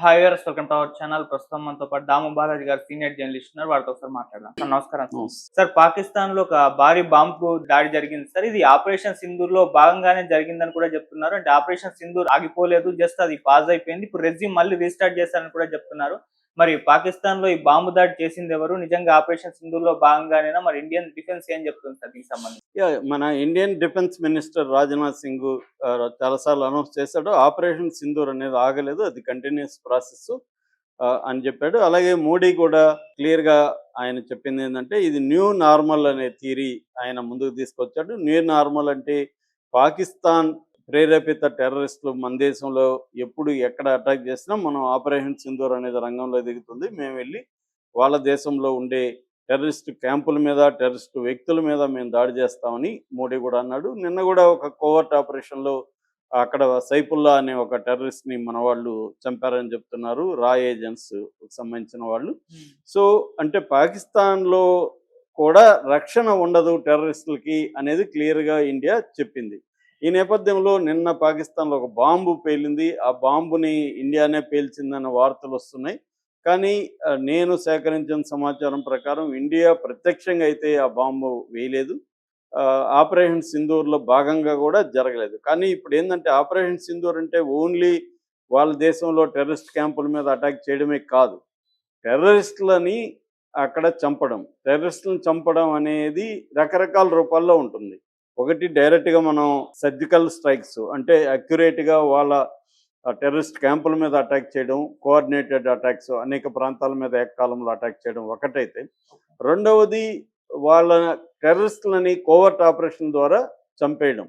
Hi గారు welcome to our channel. ప్రస్తుతం మనతో పాటు దాము బాలాజీ గారు సీనియర్ జర్నలిస్ట్ ఉన్నారు. వారితో ఒకసారి మాట్లాడదాం. సార్ నమస్కారం. సార్. సార్ పాకిస్తాన్లో ఒక భారీ బాంబు దాడి జరిగింది. సార్ ఇది ఆపరేషన్ సింధూర్లో భాగంగానే జరిగిందని కూడా చెప్తున్నారు. అంటే ఆపరేషన్ సింధూర్ ఆగిపోలేదు. జస్ట్ అది పాజ్ అయిపోయింది. ఇప్పుడు రెజ్యూమ్ మళ్ళీ రీస్టార్ట్ చేస్తారని కూడా చెప్తున్నారు. మరి పాకిస్తాన్లో ఈ బాంబు దాడి చేసింది ఎవరు? నిజంగా ఆపరేషన్ సింధూర్లో భాగంగానేనా? మరి ఇండియన్ డిఫెన్స్ ఏం చెప్తుంది సార్ దీనికి సంబంధించి? మన Indian defence minister Rajnath Singh చాలాసార్లు అనౌన్స్ చేశాడు ఆపరేషన్ సింధూర్ అనేది ఆగలేదు అది కంటిన్యూస్ ప్రాసెస్ అని చెప్పాడు. అలాగే మోడీ కూడా క్లియర్గా ఆయన చెప్పింది ఏంటంటే ఇది న్యూ నార్మల్ అనే థీరీ ఆయన ముందుకు తీసుకొచ్చాడు. న్యూ నార్మల్ అంటే పాకిస్తాన్ ప్రేరేపిత టెర్రరిస్టులు మన దేశంలో ఎప్పుడు ఎక్కడ అటాక్ చేసినా మనం ఆపరేషన్ సింధూర్ అనేది రంగంలో దిగుతుంది మేము వెళ్ళి వాళ్ళ దేశంలో ఉండే టెర్రరిస్ట్ క్యాంపుల మీద టెర్రరిస్ట్ వ్యక్తుల మీద మేము దాడి చేస్తామని మోడీ కూడా అన్నాడు. నిన్న కూడా ఒక కోవర్ట్ ఆపరేషన్లో అక్కడ సైఫుల్లా అనే ఒక టెర్రరిస్ట్ని మన వాళ్ళు చంపారని చెప్తున్నారు. రా ఏజెంట్స్ సంబంధించిన వాళ్ళు. సో అంటే పాకిస్తాన్లో కూడా రక్షణ ఉండదు టెర్రరిస్టులకి అనేది క్లియర్గా ఇండియా చెప్పింది. ఈ నేపథ్యంలో నిన్న పాకిస్తాన్లో ఒక బాంబు పేలింది. ఆ బాంబుని ఇండియానే పేల్చిందన్న వార్తలు వస్తున్నాయి. కానీ నేను సేకరించిన సమాచారం ప్రకారం ఇండియా ప్రత్యక్షంగా అయితే ఆ బాంబు వేయలేదు. ఆపరేషన్ సింధూర్లో భాగంగా కూడా జరగలేదు. కానీ ఇప్పుడు ఏంటంటే ఆపరేషన్ సింధూర్ అంటే ఓన్లీ వాళ్ళ దేశంలో టెర్రరిస్ట్ క్యాంపుల మీద అటాక్ చేయడమే కాదు. టెర్రరిస్టులని అక్కడ చంపడం టెర్రరిస్టులను చంపడం అనేది రకరకాల రూపాల్లో ఉంటుంది. ఒకటి డైరెక్ట్గా మనం సర్జికల్ స్ట్రైక్స్ అంటే అక్యురేట్గా వాళ్ళ టెర్రరిస్ట్ క్యాంపుల మీద అటాక్ చేయడం కోఆర్డినేటెడ్ అటాక్స్ అనేక ప్రాంతాల మీద ఏకకాలంలో అటాక్ చేయడం ఒకటైతే. రెండవది వాళ్ళ టెర్రరిస్టులని కోవర్ట్ ఆపరేషన్ ద్వారా చంపేయడం.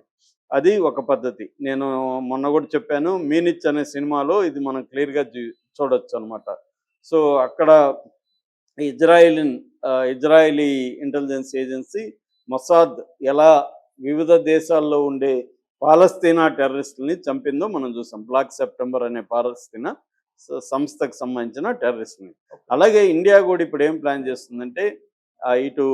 అది ఒక పద్ధతి. నేను మొన్న కూడా చెప్పాను మీనిచ్ అనే సినిమాలో ఇది మనం క్లియర్గా చూడొచ్చు అనమాట సో అక్కడ ఇజ్రాయిలిన్ ఇజ్రాయిలీ ఇంటెలిజెన్స్ ఏజెన్సీ మొసాద్ ఎలా వివిధ దేశాల్లో ఉండే పాలస్తీనా టెర్రరిస్టుల్ని చంపిందో మనం చూసాం. బ్లాక్ సెప్టెంబర్ అనే పాలస్తీనా సంస్థకు సంబంధించిన టెర్రరిస్ట్ని. అలాగే ఇండియా కూడా ఇప్పుడు ఏం ప్లాన్ చేస్తుందంటే ఇటు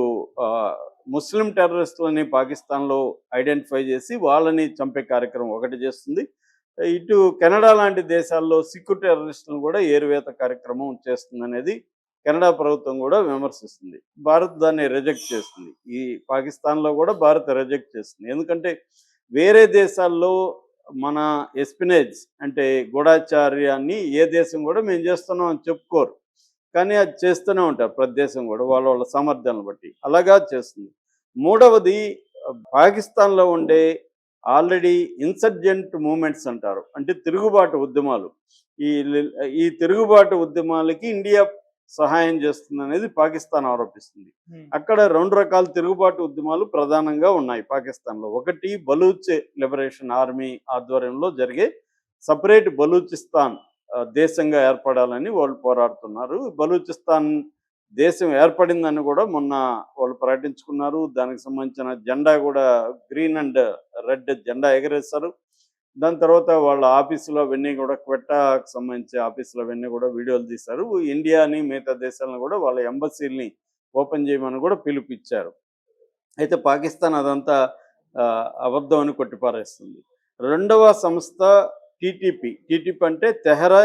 ముస్లిం టెర్రరిస్టులని పాకిస్తాన్లో ఐడెంటిఫై చేసి వాళ్ళని చంపే కార్యక్రమం ఒకటి చేస్తుంది. ఇటు కెనడా లాంటి దేశాల్లో సిక్కు టెర్రరిస్టులను కూడా ఏరువేత కార్యక్రమం చేస్తుంది అనేది కెనడా ప్రభుత్వం కూడా విమర్శిస్తుంది. భారత్ దాన్ని రిజెక్ట్ చేస్తుంది. ఈ పాకిస్తాన్లో కూడా భారత్ రిజెక్ట్ చేస్తుంది. ఎందుకంటే వేరే దేశాల్లో మన ఎస్పినేజ్ అంటే గూఢాచార్యాన్ని ఏ దేశం కూడా మేము చేస్తున్నాం అని చెప్పుకోరు. కానీ అది చేస్తూనే ఉంటారు. ప్రతి దేశం కూడా వాళ్ళ వాళ్ళ సామర్థ్యాన్ని బట్టి అలాగా చేస్తుంది. మూడవది పాకిస్తాన్లో ఉండే ఆల్రెడీ ఇన్సర్జెంట్ మూమెంట్స్ అంటారు. అంటే తిరుగుబాటు ఉద్యమాలు. ఈ ఈ తిరుగుబాటు ఉద్యమాలకి ఇండియా సహాయం చేస్తుంది అనేది పాకిస్తాన్ ఆరోపిస్తుంది. అక్కడ రెండు రకాల తిరుగుబాటు ఉద్యమాలు ప్రధానంగా ఉన్నాయి పాకిస్తాన్లో. ఒకటి బలూచ్ లిబరేషన్ ఆర్మీ ఆధ్వర్యంలో జరిగే సపరేట్ బలూచిస్తాన్ దేశంగా ఏర్పడాలని వాళ్ళు పోరాడుతున్నారు. బలూచిస్తాన్ దేశం ఏర్పడిందని కూడా మొన్న వాళ్ళు ప్రకటించుకున్నారు. దానికి సంబంధించిన జెండా కూడా గ్రీన్ అండ్ రెడ్ జెండా ఎగరేస్తారు దాని తర్వాత వాళ్ళ ఆఫీసులో అవన్నీ కూడా క్వెట్టాకు సంబంధించి ఆఫీసులో అవన్నీ కూడా వీడియోలు తీశారు. ఇండియాని మిగతా దేశాలను కూడా వాళ్ళ ఎంబసీల్ని ఓపెన్ చేయమని కూడా పిలుపిచ్చారు అయితే పాకిస్తాన్ అదంతా అబద్ధం అని కొట్టిపారేస్తుంది. రెండవ సంస్థ టీటీపీ. టీటీపీ అంటే తెహరా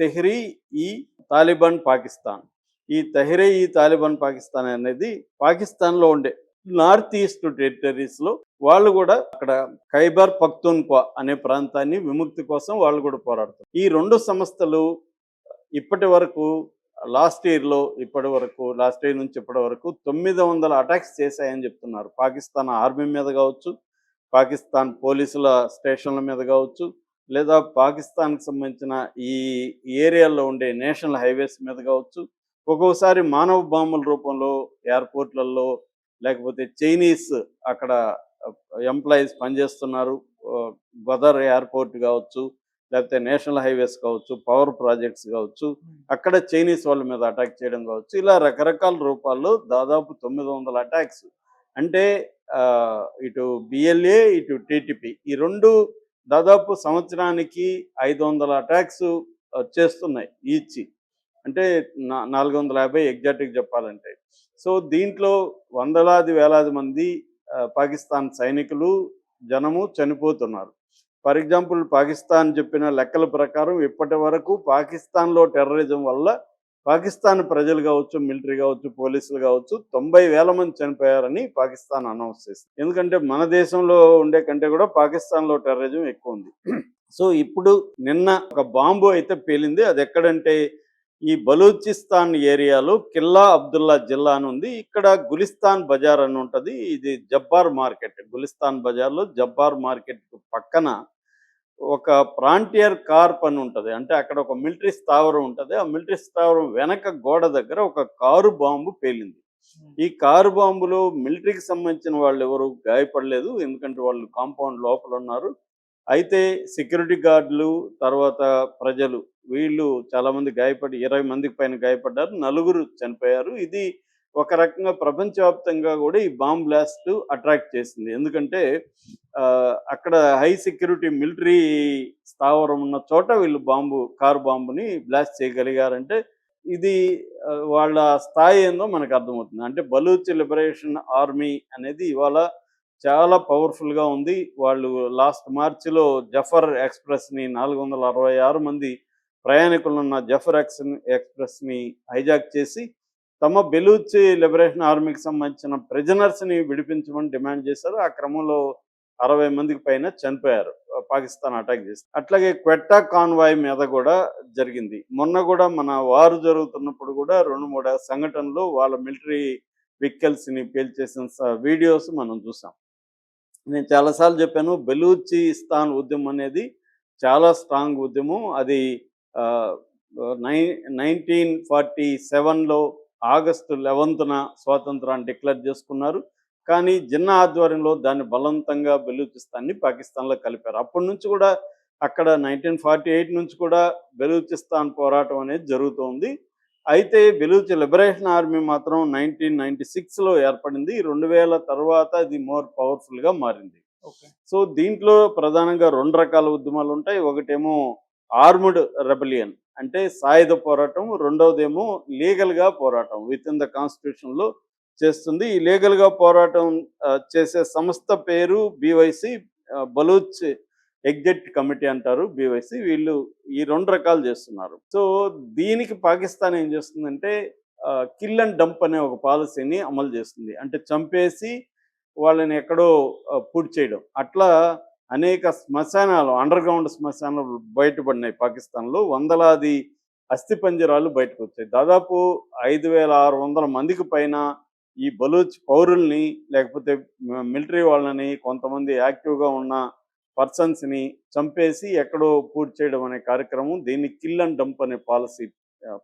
తెహ్రీ ఈ తాలిబాన్ పాకిస్తాన్. ఈ తెహ్రీ ఈ తాలిబాన్ పాకిస్తాన్ అనేది పాకిస్తాన్లో ఉండే నార్త్ ఈస్ట్ టెరిటరీస్లో వాళ్ళు కూడా అక్కడ ఖైబర్ పక్తున్క్వా అనే ప్రాంతాన్ని విముక్తి కోసం వాళ్ళు కూడా పోరాడుతారు. ఈ రెండు సంస్థలు ఇప్పటి వరకు లాస్ట్ ఇయర్లో ఇప్పటి వరకు లాస్ట్ ఇయర్ నుంచి ఇప్పటి వరకు తొమ్మిది వందల అటాక్స్ చేశాయని చెప్తున్నారు. పాకిస్తాన్ ఆర్మీ మీద కావచ్చు పాకిస్తాన్ పోలీసుల స్టేషన్ల మీద కావచ్చు లేదా పాకిస్తాన్కి సంబంధించిన ఈ ఏరియాలో ఉండే నేషనల్ హైవేస్ మీద కావచ్చు. ఒక్కొక్కసారి మానవ బాంబుల రూపంలో ఎయిర్పోర్ట్లలో లేకపోతే చైనీస్ అక్కడ ఎంప్లాయీస్ పనిచేస్తున్నారు. గదర్ ఎయిర్పోర్ట్ కావచ్చు లేకపోతే నేషనల్ హైవేస్ కావచ్చు పవర్ ప్రాజెక్ట్స్ కావచ్చు అక్కడ చైనీస్ వాళ్ళ మీద అటాక్ చేయడం కావచ్చు. ఇలా రకరకాల రూపాల్లో దాదాపు తొమ్మిది వందల అటాక్స్. అంటే ఇటు బిఎల్ఏ ఇటు టీటీపీ ఈ రెండు దాదాపు సంవత్సరానికి ఐదు వందల అటాక్స్ చేస్తున్నాయి ఈచ్. అంటే నాలుగు వందల యాభై ఎగ్జాక్ట్గా చెప్పాలంటే. సో దీంట్లో వందలాది వేలాది మంది పాకిస్తాన్ సైనికులు జనము చనిపోతున్నారు. ఫర్ ఎగ్జాంపుల్ పాకిస్తాన్ చెప్పిన లెక్కల ప్రకారం ఇప్పటి వరకు పాకిస్తాన్లో టెర్రరిజం వల్ల పాకిస్తాన్ ప్రజలు కావచ్చు మిలిటరీ కావచ్చు పోలీసులు కావచ్చు తొంభై వేల మంది చనిపోయారని పాకిస్తాన్ అనౌన్స్ చేసింది. ఎందుకంటే మన దేశంలో ఉండే కంటే కూడా పాకిస్తాన్లో టెర్రరిజం ఎక్కువ ఉంది. సో ఇప్పుడు నిన్న ఒక బాంబు అయితే పేలింది. అది ఎక్కడంటే ఈ బలూచిస్తాన్ ఏరియాలో కిల్లా అబ్దుల్లా జిల్లా అని ఉంది. ఇక్కడ గులిస్తాన్ బజార్ అని ఉంటుంది. ఇది జబ్బార్ మార్కెట్. గులిస్తాన్ బజార్లో జబ్బార్ మార్కెట్ పక్కన ఒక ప్రాంటియర్ కార్ప్ అని ఉంటుంది. అంటే అక్కడ ఒక మిలిటరీ స్థావరం ఉంటుంది. ఆ మిలిటరీ స్థావరం వెనక గోడ దగ్గర ఒక కారు బాంబు పేలింది. ఈ కారు బాంబులో మిలిటరీకి సంబంధించిన వాళ్ళు ఎవరు గాయపడలేదు. ఎందుకంటే వాళ్ళు కాంపౌండ్ లోపల ఉన్నారు. అయితే సెక్యూరిటీ గార్డులు తర్వాత ప్రజలు వీళ్ళు చాలా మంది గాయపడి ఇరవై మందికి పైన గాయపడ్డారు నలుగురు చనిపోయారు. ఇది ఒక రకంగా ప్రపంచవ్యాప్తంగా కూడా ఈ బాంబ్ బ్లాస్ట్ అట్రాక్ట్ చేసింది. ఎందుకంటే ఆ, అక్కడ హై సెక్యూరిటీ మిలిటరీ స్థావరం ఉన్న చోట వీళ్ళు బాంబు కారు బాంబుని బ్లాస్ట్ చేయగలిగారంటే ఇది వాళ్ళ స్థాయి ఏందో మనకు అర్థమవుతుంది. అంటే బలూచ్ లిబరేషన్ ఆర్మీ అనేది ఇవాళ చాలా పవర్ఫుల్గా ఉంది. వాళ్ళు లాస్ట్ మార్చిలో జఫర్ ఎక్స్ప్రెస్ని నాలుగు వందల అరవై ఆరు మంది ప్రయాణికులున్న జఫర్ ఎక్స్ ఎక్స్ప్రెస్ని హైజాక్ చేసి తమ బెలూచి లిబరేషన్ ఆర్మీకి సంబంధించిన ప్రిజనర్స్ని విడిపించమని డిమాండ్ చేశారు. ఆ క్రమంలో అరవై మందికి పైన చనిపోయారు. పాకిస్తాన్ అటాక్ చేసి అట్లాగే క్వెట్టా కాన్వాయ్ మీద కూడా జరిగింది. మొన్న కూడా మన వారు జరుగుతున్నప్పుడు కూడా రెండు మూడు సంఘటనలు వాళ్ళ మిలిటరీ వెహికల్స్ని పేల్చేసిన వీడియోస్ మనం చూసాం. నేను చాలాసార్లు చెప్పాను బెలూచిస్తాన్ ఉద్యమం అనేది చాలా స్ట్రాంగ్ ఉద్యమం. అది నై నైన్టీన్ ఫార్టీ సెవెన్లో ఆగస్టు లెవెన్త్న స్వాతంత్రాన్ని డిక్లేర్ చేసుకున్నారు. కానీ జిన్నా ఆధ్వర్యంలో దాన్ని బలవంతంగా బెలూచిస్తాన్ని పాకిస్తాన్లో కలిపారు. అప్పటి నుంచి కూడా అక్కడ నైన్టీన్ ఫార్టీ ఎయిట్ నుంచి కూడా బెలూచిస్తాన్ పోరాటం అనేది జరుగుతోంది అయితే బెలూచ్ లిబరేషన్ ఆర్మీ మాత్రం నైన్టీన్ నైన్టీ సిక్స్లో ఏర్పడింది. రెండు వేల తర్వాత అది మోర్ పవర్ఫుల్గా మారింది. ఓకే. సో దీంట్లో ప్రధానంగా రెండు రకాల ఉద్యమాలు ఉంటాయి. ఒకటేమో ఆర్ముడ్ రెబలియన్ అంటే సాయుధ పోరాటం రెండవదేమో లీగల్గా పోరాటం విత్ ఇన్ ద కాన్స్టిట్యూషన్లో చేస్తుంది. ఈ లీగల్గా పోరాటం చేసే సంస్థ పేరు బీవైసి బలూచ్ ఎగ్జిట్ కమిటీ అంటారు బీవైసి వీళ్ళు ఈ రెండు రకాలు చేస్తున్నారు. సో దీనికి పాకిస్తాన్ ఏం చేస్తుందంటే కిల్ అండ్ డంప్ అనే ఒక పాలసీని అమలు చేస్తుంది. అంటే చంపేసి వాళ్ళని ఎక్కడో పూర్తి చేయడం అట్లా అనేక శ్మశానాలు అండర్ గ్రౌండ్ శ్మశానాలు బయటపడినాయి పాకిస్తాన్లో. వందలాది అస్థిపంజరాలు బయటకు వచ్చాయి దాదాపు ఐదు వేల ఆరు వందల మందికి పైన ఈ బలూచ్ పౌరుల్ని లేకపోతే మిలిటరీ వాళ్ళని కొంతమంది యాక్టివ్గా ఉన్న పర్సన్స్ని చంపేసి ఎక్కడో పూర్తి చేయడం అనే కార్యక్రమం దీన్ని కిల్ అండ్ డంప్ అనే పాలసీ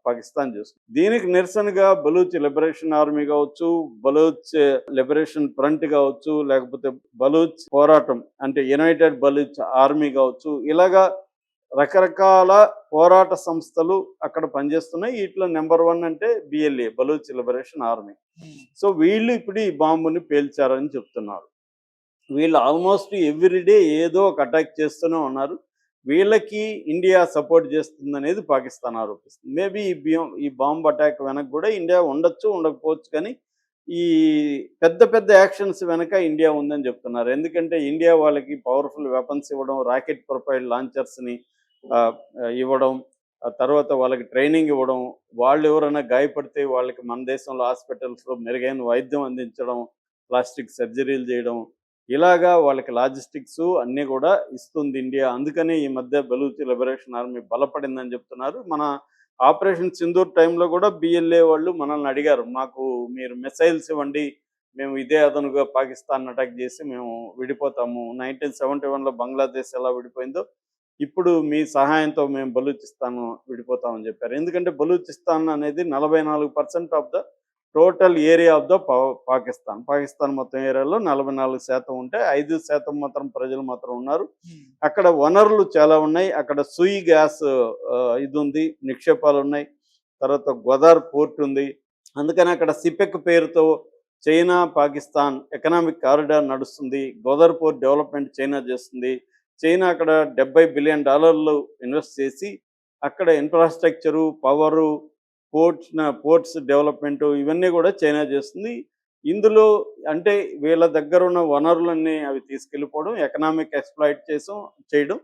పాకిస్తాన్ చేస్తుంది దీనికి నిరసనగా బలూచ్ లిబరేషన్ ఆర్మీ కావచ్చు బలూచ్ లిబరేషన్ ఫ్రంట్ కావచ్చు లేకపోతే బలూచ్ పోరాటం అంటే యునైటెడ్ బలూచ్ ఆర్మీ కావచ్చు ఇలాగా రకరకాల పోరాట సంస్థలు అక్కడ పనిచేస్తున్నాయి. వీటిలో నెంబర్ వన్ అంటే BLA Baloch liberation army so వీళ్ళు ఇప్పుడు ఈ బాంబుని పేల్చారని చెప్తున్నారు. వీళ్ళు ఆల్మోస్ట్ ఎవ్రీడే ఏదో ఒక అటాక్ చేస్తూనే ఉన్నారు. వీళ్ళకి ఇండియా సపోర్ట్ చేస్తుంది అనేది పాకిస్తాన్ ఆరోపిస్తుంది. మేబీ ఈ బియం ఈ బాంబ్ అటాక్ వెనక కూడా ఇండియా ఉండొచ్చు ఉండకపోవచ్చు కానీ ఈ పెద్ద పెద్ద యాక్షన్స్ వెనక ఇండియా ఉందని చెప్తున్నారు. ఎందుకంటే ఇండియా వాళ్ళకి పవర్ఫుల్ వెపన్స్ ఇవ్వడం రాకెట్ ప్రొఫైల్ లాంచర్స్ని ఇవ్వడం తర్వాత వాళ్ళకి ట్రైనింగ్ ఇవ్వడం వాళ్ళు ఎవరైనా గాయపడితే వాళ్ళకి మన దేశంలో హాస్పిటల్స్లో మెరుగైన వైద్యం అందించడం ప్లాస్టిక్ సర్జరీలు చేయడం ఇలాగా వాళ్ళకి లాజిస్టిక్స్ అన్నీ కూడా ఇస్తుంది ఇండియా. అందుకనే ఈ మధ్య బలూచి లిబరేషన్ ఆర్మీ బలపడిందని చెప్తున్నారు. మన ఆపరేషన్ సింధూర్ టైంలో కూడా బిఎల్ఏ వాళ్ళు మనల్ని అడిగారు. మాకు మీరు మిసైల్స్ ఇవ్వండి మేము ఇదే అదనుగా పాకిస్తాన్ అటాక్ చేసి మేము విడిపోతాము. నైన్టీన్ సెవెంటీ వన్లో బంగ్లాదేశ్ ఎలా విడిపోయిందో ఇప్పుడు మీ సహాయంతో మేము బలూచిస్తాను విడిపోతామని చెప్పారు. ఎందుకంటే బలూచిస్తాన్ అనేది నలభై నాలుగు percent of the total area of the Pakistan. Pakistan మొత్తం ఏరియాలో నలభై నాలుగు శాతం ఉంటే ఐదు శాతం మాత్రం ప్రజలు మాత్రం ఉన్నారు. అక్కడ వనరులు చాలా ఉన్నాయి. అక్కడ సుయి గ్యాస్ ఇది ఉంది నిక్షేపాలు ఉన్నాయి. తర్వాత గోదార్ పోర్ట్ ఉంది. అందుకని అక్కడ సిపెక్ పేరుతో చైనా పాకిస్తాన్ ఎకనామిక్ కారిడార్ నడుస్తుంది. గోదార్ పోర్ట్ డెవలప్మెంట్ చైనా చేస్తుంది. చైనా అక్కడ డెబ్బై బిలియన్ డాలర్లు ఇన్వెస్ట్ చేసి అక్కడ infrastructure power ports ports development ఇవన్నీ కూడా చైనా చేస్తుంది. ఇందులో అంటే వీళ్ళ దగ్గర ఉన్న వనరులన్నీ అవి తీసుకెళ్ళిపోవడం ఎకనామిక్ ఎక్స్ప్లాయిట్ చేసం చేయడం